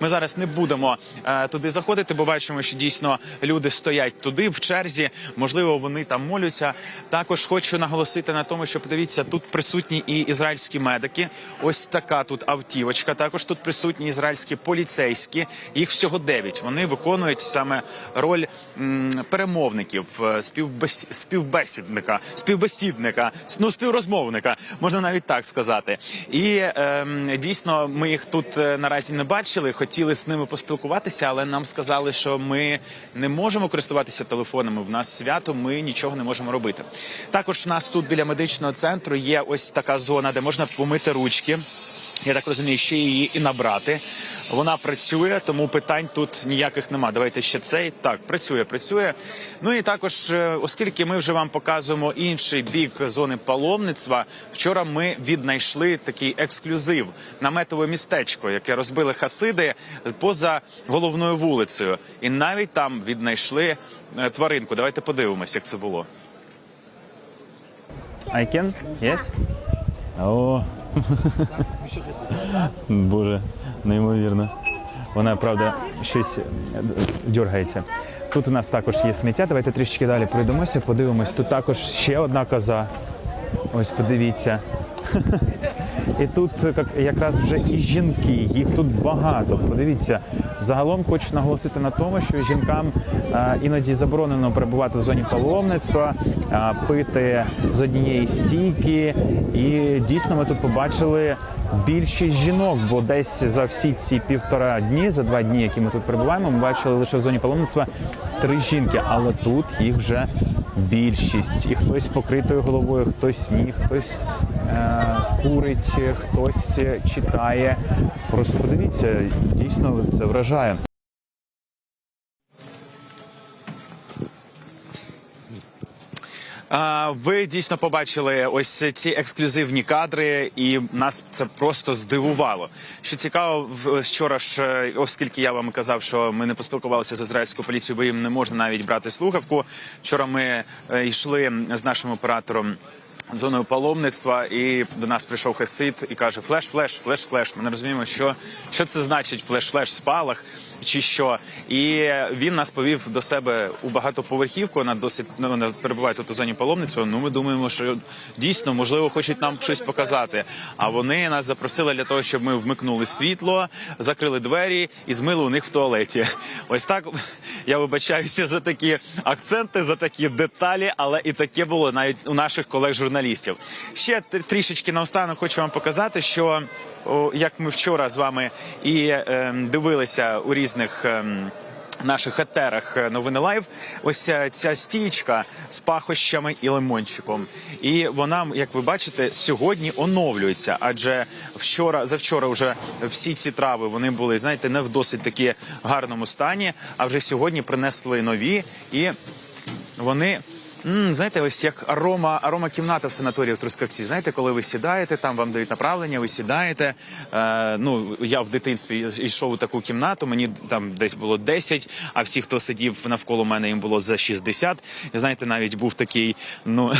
Ми зараз не будемо е, туди заходити, бо бачимо, що дійсно люди стоять туди в черзі. Можливо, вони там молються. Також хочу наголосити на тому, що подивіться, тут присутні і ізраїльські медики. Ось така тут автівочка. Також тут присутні ізраїльські поліцейські. Їх всього дев'ять. Вони виконують саме роль м, перемовників, е, співбес... співбесідника, співбесідника, ну співрозмовника, можна навіть так сказати. І ем, дійсно, ми їх тут е, наразі не бачили. Хотіли з ними поспілкуватися, але нам сказали, що ми не можемо користуватися телефонами. В нас свято, ми нічого не можемо робити. Також у нас тут біля медичного центру є ось така зона, де можна помити ручки. Я так розумію, ще її і набрати. Вона працює, тому питань тут ніяких нема. Давайте ще цей. Так, працює, працює. Ну і також, е, оскільки ми вже вам показуємо інший бік зони паломництва, вчора ми віднайшли такий ексклюзив наметове містечко, яке розбили хасиди поза головною вулицею. І навіть там віднайшли е, тваринку. Давайте подивимось, як це було. Can? Yes? О, Боже, неймовірно. Вона, правда, щось е, дергається. Тут у нас також є сміття. Давайте трішечки далі пройдемося, подивимось. Тут також ще одна коза. Ось подивіться. І тут як- якраз вже і жінки, їх тут багато. Подивіться, загалом хочу наголосити на тому, що жінкам іноді заборонено перебувати в зоні паломництва, пити з однієї стійки. І дійсно ми тут побачили більшість жінок, бо десь за всі ці півтора дні, за два дні, які ми тут перебуваємо, ми бачили лише в зоні паломництва три жінки, але тут їх вже більшість. І хтось покритою головою, хтось ні, хтось е, курить, хтось читає. Просто подивіться, дійсно це вражає. Ви дійсно побачили ось ці ексклюзивні кадри, і нас це просто здивувало. Що цікаво, вчора ж, е, оскільки я вам казав, що ми не поспілкувалися з ізраїльською поліцією, бо їм не можна навіть брати слухавку. Вчора ми е, йшли з нашим оператором. Зоною паломництва, і до нас прийшов хасид і каже: Флеш, флеш, флеш, флеш. Ми не розуміємо, що, що це значить флеш, флеш, спалах чи що. І він нас повів до себе у багатоповерхівку. Вона досить ну, вона перебуває тут у зоні паломництва. Ну ми думаємо, що дійсно можливо хочуть нам щось показати. А вони нас запросили для того, щоб ми вмикнули світло, закрили двері і змили у них в туалеті. Ось так я вибачаюся за такі акценти, за такі деталі, але і таке було навіть у наших колег-журналістів. Ще тр- трішечки наостанок хочу вам показати, що як ми вчора з вами і ем, дивилися у різних. ем, Наших етерах е, новини лайв, ось е, ця стічка з пахощами і лимончиком. І вона, як ви бачите, сьогодні оновлюється. Адже вчора, завчора, вже всі ці трави вони були, знаєте, не в досить такі гарному стані. А вже сьогодні принесли нові і вони. М, знаєте, ось як арома, арома кімната в санаторії в Трускавці. Знаєте, коли ви сідаєте, там вам дають направлення, ви сідаєте. Е, ну, я в дитинстві йшов у таку кімнату, мені там десь було 10, а всі, хто сидів навколо мене, їм було за 60. І знаєте, навіть був такий, ну,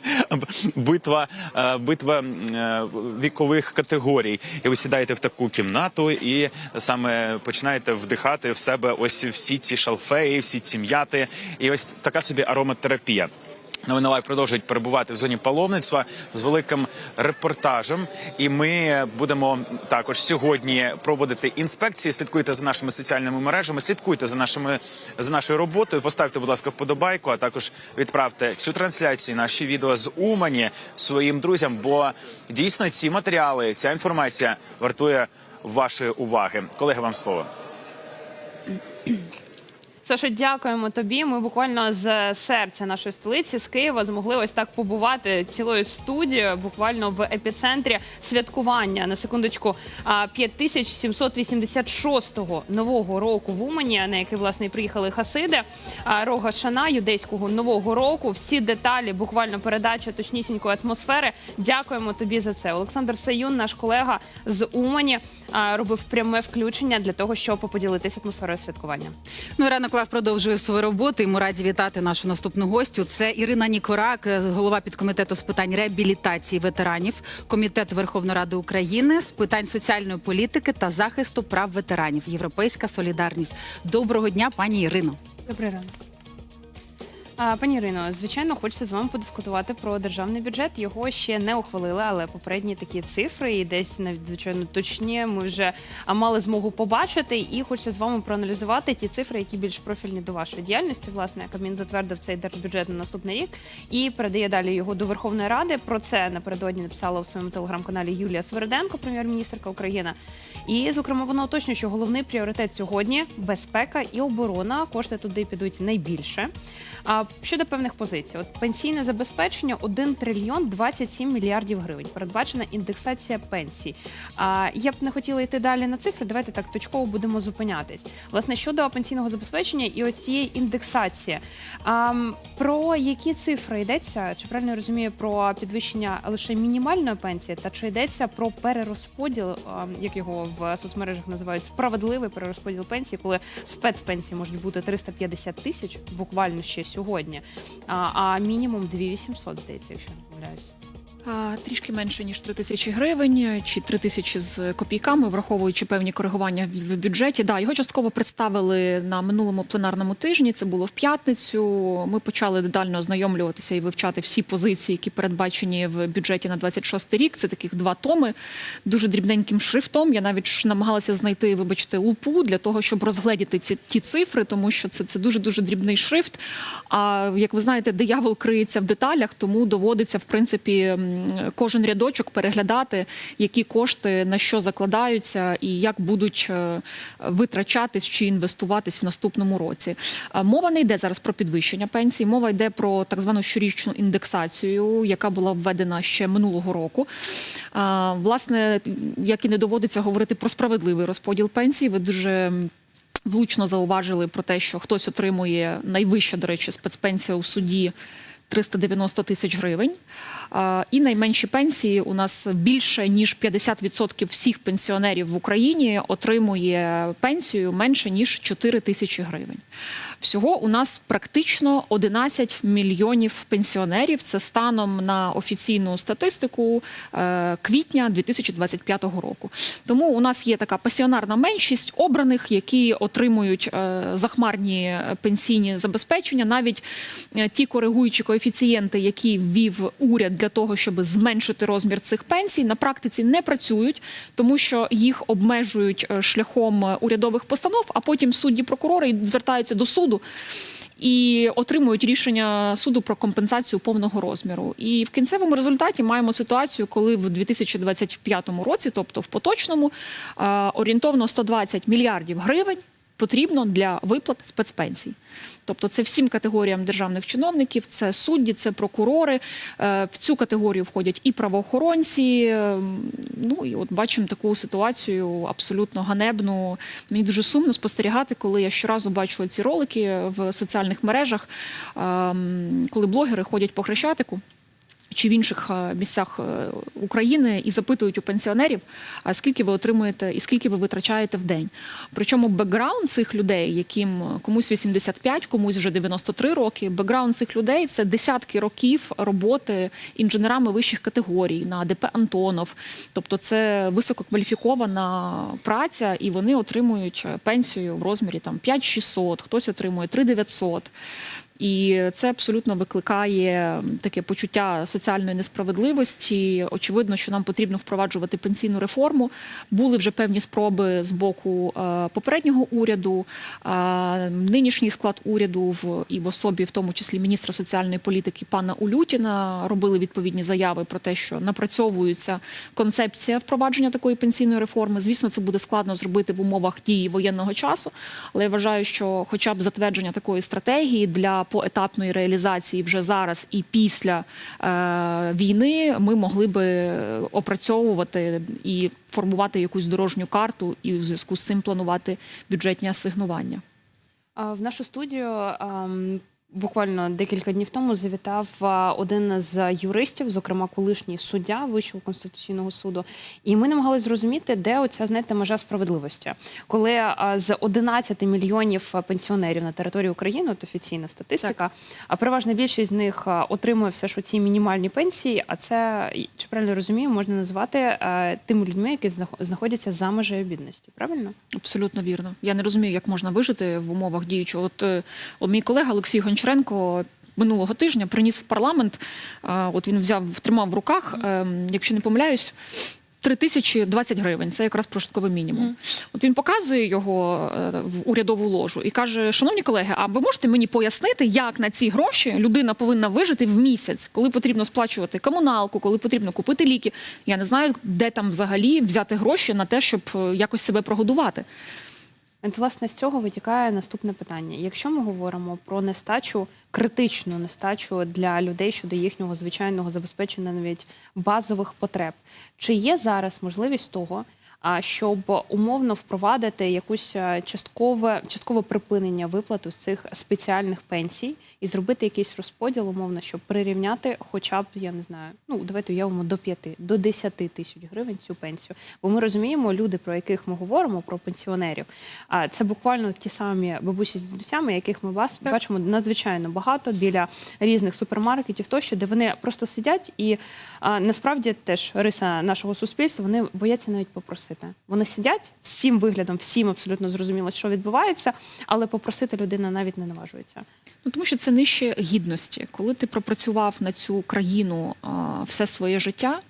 битва, е, битва е, вікових категорій. І ви сідаєте в таку кімнату і саме починаєте вдихати в себе ось всі ці шалфеї, всі ці м'яти. І ось така собі ароматерапія. Новини Лайв продовжують перебувати в зоні паломництва з великим репортажем. І ми будемо також сьогодні проводити інспекції. Слідкуйте за нашими соціальними мережами, слідкуйте за нашими за нашою роботою. Поставте, будь ласка, вподобайку, а також відправте цю трансляцію, наші відео з Умані своїм друзям. Бо дійсно ці матеріали, ця інформація вартує вашої уваги. Колеги, вам слово. Саша, дякуємо тобі. Ми буквально з серця нашої столиці з Києва змогли ось так побувати цілою студією, буквально в епіцентрі святкування на секундочку а, 5786-го нового року в Умані, на який власне приїхали хасиди. Рога Шана юдейського нового року. Всі деталі, буквально передача точнісінької атмосфери. Дякуємо тобі за це. Олександр Саюн, наш колега з Умані, робив пряме включення для того, щоб поділитися атмосферою святкування. Ну, ранок Лав продовжує свою роботу. І ми раді вітати нашу наступну гостю. Це Ірина Нікорак, е, голова підкомітету з питань реабілітації ветеранів Комітету Верховної Ради України з питань соціальної політики та захисту прав ветеранів. Європейська солідарність. Доброго дня, пані Ірино. Добрий ранок. Пані Ірино, звичайно, хочеться з вами подискутувати про державний бюджет. Його ще не ухвалили, але попередні такі цифри і десь навіть звичайно точні. Ми вже мали змогу побачити. І хочеться з вами проаналізувати ті цифри, які більш профільні до вашої діяльності. Власне, Кабмін затвердив цей держбюджет на наступний рік і передає далі його до Верховної Ради. Про це напередодні написала в своєму телеграм-каналі Юлія Свериденко, прем'єр-міністрка України. І зокрема, вона уточнює, що головний пріоритет сьогодні безпека і оборона. Кошти туди підуть найбільше. Щодо певних позицій, от пенсійне забезпечення 1 трильйон 27 мільярдів гривень. Передбачена індексація пенсій. А я б не хотіла йти далі на цифри. Давайте так точково будемо зупинятись. Власне щодо пенсійного забезпечення і ось цієї індексації. А, про які цифри йдеться? Чи правильно я розумію про підвищення лише мінімальної пенсії, та чи йдеться про перерозподіл, а, як його в соцмережах називають справедливий перерозподіл пенсії, коли спецпенсії можуть бути 350 тисяч буквально ще сьогодні, а, а мінімум 2800, здається, якщо не помиляюсь. Трішки менше ніж 3 тисячі гривень чи 3 тисячі з копійками, враховуючи певні коригування в бюджеті. Да, його частково представили на минулому пленарному тижні. Це було в п'ятницю. Ми почали детально ознайомлюватися і вивчати всі позиції, які передбачені в бюджеті на 26 рік. Це таких два томи, дуже дрібненьким шрифтом. Я навіть намагалася знайти, вибачте, лупу для того, щоб розгледіти ці ті цифри, тому що це, це дуже дуже дрібний шрифт. А як ви знаєте, диявол криється в деталях, тому доводиться в принципі кожен рядочок переглядати, які кошти на що закладаються і як будуть е, витрачатись чи інвестуватись в наступному році. Мова не йде зараз про підвищення пенсій, мова йде про так звану щорічну індексацію, яка була введена ще минулого року. Власне, як і не доводиться говорити про справедливий розподіл пенсій, ви дуже. Влучно зауважили про те, що хтось отримує найвища, до речі, спецпенсія у суді 390 тисяч гривень. І найменші пенсії у нас більше ніж 50% всіх пенсіонерів в Україні отримує пенсію менше ніж 4 тисячі гривень. Всього у нас практично 11 мільйонів пенсіонерів. Це станом на офіційну статистику е, квітня 2025 року. Тому у нас є така пасіонарна меншість обраних, які отримують е, захмарні пенсійні забезпечення, навіть е, ті коригуючі коефіцієнти, які ввів уряд для того, щоб зменшити розмір цих пенсій, на практиці не працюють, тому що їх обмежують е, шляхом е, урядових постанов, а потім судді прокурори звертаються до суду. І отримують рішення суду про компенсацію повного розміру. І в кінцевому результаті маємо ситуацію, коли в 2025 році, тобто в поточному, е, орієнтовно 120 мільярдів гривень потрібно для виплат спецпенсій. Тобто це всім категоріям державних чиновників, це судді, це прокурори. Е, В цю категорію входять і правоохоронці. е, Ну і от бачимо таку ситуацію абсолютно ганебну. Мені дуже сумно спостерігати, коли я щоразу бачу ці ролики в соціальних мережах, ем, коли блогери ходять по хрещатику чи в інших е, місцях е, України і запитують у пенсіонерів, а скільки ви отримуєте і скільки ви витрачаєте в день. Причому бекграунд цих людей, яким комусь 85, комусь вже 93 роки. Бекграунд цих людей це десятки років роботи інженерами вищих категорій на ДП Антонов. Тобто, це висококваліфікована праця, і вони отримують пенсію в розмірі там 5600, хтось отримує 3900. І це абсолютно викликає таке почуття соціальної несправедливості. Очевидно, що нам потрібно впроваджувати пенсійну реформу. Були вже певні спроби з боку е, попереднього уряду. Е, Нинішній склад уряду в і в особі, в тому числі міністра соціальної політики пана Улютіна, робили відповідні заяви про те, що напрацьовується концепція впровадження такої пенсійної реформи. Звісно, це буде складно зробити в умовах дії воєнного часу, але я вважаю, що, хоча б затвердження такої стратегії для поетапної реалізації вже зараз і після е, війни ми могли би опрацьовувати і формувати якусь дорожню карту, і у зв'язку з цим планувати бюджетні асигнування. В нашу студію ам, Буквально декілька днів тому завітав один з юристів, зокрема колишній суддя Вищого конституційного суду, і ми намагалися зрозуміти, де оця знаєте, межа справедливості, коли з 11 мільйонів пенсіонерів на території України, от офіційна статистика, а переважна більшість з них отримує все ж ці мінімальні пенсії. А це чи правильно розумію, можна назвати тими людьми, які знах- знаходяться за межею бідності. Правильно? Абсолютно вірно. Я не розумію, як можна вижити в умовах діючого. От, е, от мій колега Олексій Гончаренко минулого тижня приніс в парламент. е, От він взяв, тримав в руках, е, якщо не помиляюсь. 3020 гривень це якраз прожитковий мінімум. От він показує його е, в урядову ложу і каже: Шановні колеги, а ви можете мені пояснити, як на ці гроші людина повинна вижити в місяць, коли потрібно сплачувати комуналку, коли потрібно купити ліки? Я не знаю, де там взагалі взяти гроші на те, щоб е, якось себе прогодувати. От, власне, з цього витікає наступне питання. Якщо ми говоримо про нестачу, критичну нестачу для людей щодо їхнього звичайного забезпечення навіть базових потреб, чи є зараз можливість того, щоб умовно впровадити якусь часткове часткове припинення виплату з цих спеціальних пенсій і зробити якийсь розподіл, умовно, щоб прирівняти, хоча б я не знаю, ну давайте уявимо до 5, до 10 тисяч гривень цю пенсію. Бо ми розуміємо, люди, про яких ми говоримо, про пенсіонерів, а це буквально ті самі бабусі з дідусями, яких ми вас бачимо надзвичайно багато біля різних супермаркетів, тощо, де вони просто сидять, і а, насправді теж риса нашого суспільства вони бояться навіть попросити. Вони сидять всім виглядом, всім абсолютно зрозуміло, що відбувається, але попросити людина навіть не наважується. Ну тому що це нижче гідності. Коли ти пропрацював на цю країну а, все своє життя.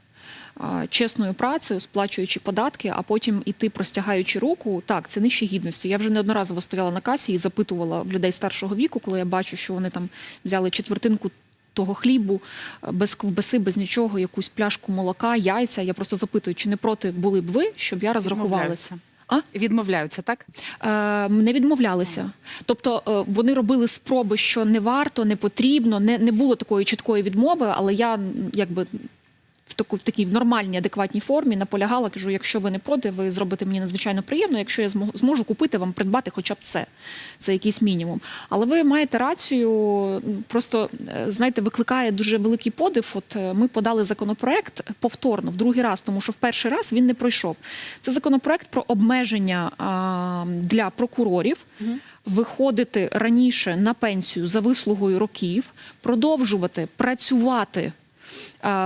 Чесною працею, сплачуючи податки, а потім іти простягаючи руку, так це нижче гідності. Я вже неодноразово стояла на касі і запитувала в людей старшого віку, коли я бачу, що вони там взяли четвертинку того хлібу, е, без ковбаси, без нічого, якусь пляшку молока, яйця. Я просто запитую, чи не проти були б ви, щоб я розрахувалася. А? Відмовляються, так? Е, не відмовлялися. Тобто е, вони робили спроби, що не варто, не потрібно, не, не було такої чіткої відмови, але я якби. В таку в такій нормальній, адекватній формі наполягала, кажу, якщо ви не проти, ви зробите мені надзвичайно приємно, якщо я зможу, купити вам придбати хоча б це. Це якийсь мінімум. Але ви маєте рацію, просто е, знаєте, викликає дуже великий подив. От е, ми подали законопроект повторно в другий раз, тому що в перший раз він не пройшов. Це законопроект про обмеження а, для прокурорів. Виходити раніше на пенсію за вислугою років, продовжувати працювати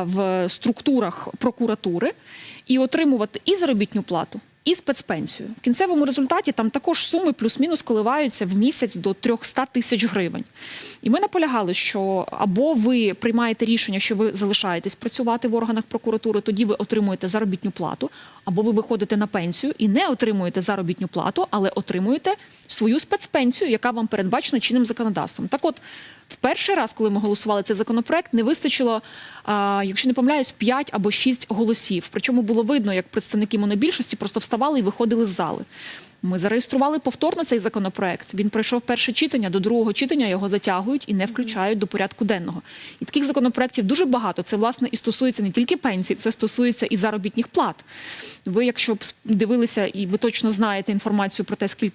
в структурах прокуратури і отримувати і заробітну плату, і спецпенсію. В кінцевому результаті там також суми плюс-мінус коливаються в місяць до 300 тисяч гривень. І ми наполягали, що або ви приймаєте рішення, що ви залишаєтесь працювати в органах прокуратури, тоді ви отримуєте заробітну плату, або ви виходите на пенсію і не отримуєте заробітну плату, але отримуєте свою спецпенсію, яка вам передбачена чинним законодавством. Так от. В перший раз, коли ми голосували цей законопроект, не вистачило, якщо не помиляюсь, 5 або 6 голосів. Причому було видно, як представники монобільшості просто вставали і виходили з зали. Ми зареєстрували повторно цей законопроект. Він пройшов перше читання, до другого читання його затягують і не включають до порядку денного. І таких законопроєктів дуже багато. Це власне і стосується не тільки пенсій, це стосується і заробітних плат. Ви, якщо б дивилися, і ви точно знаєте інформацію про те, скільки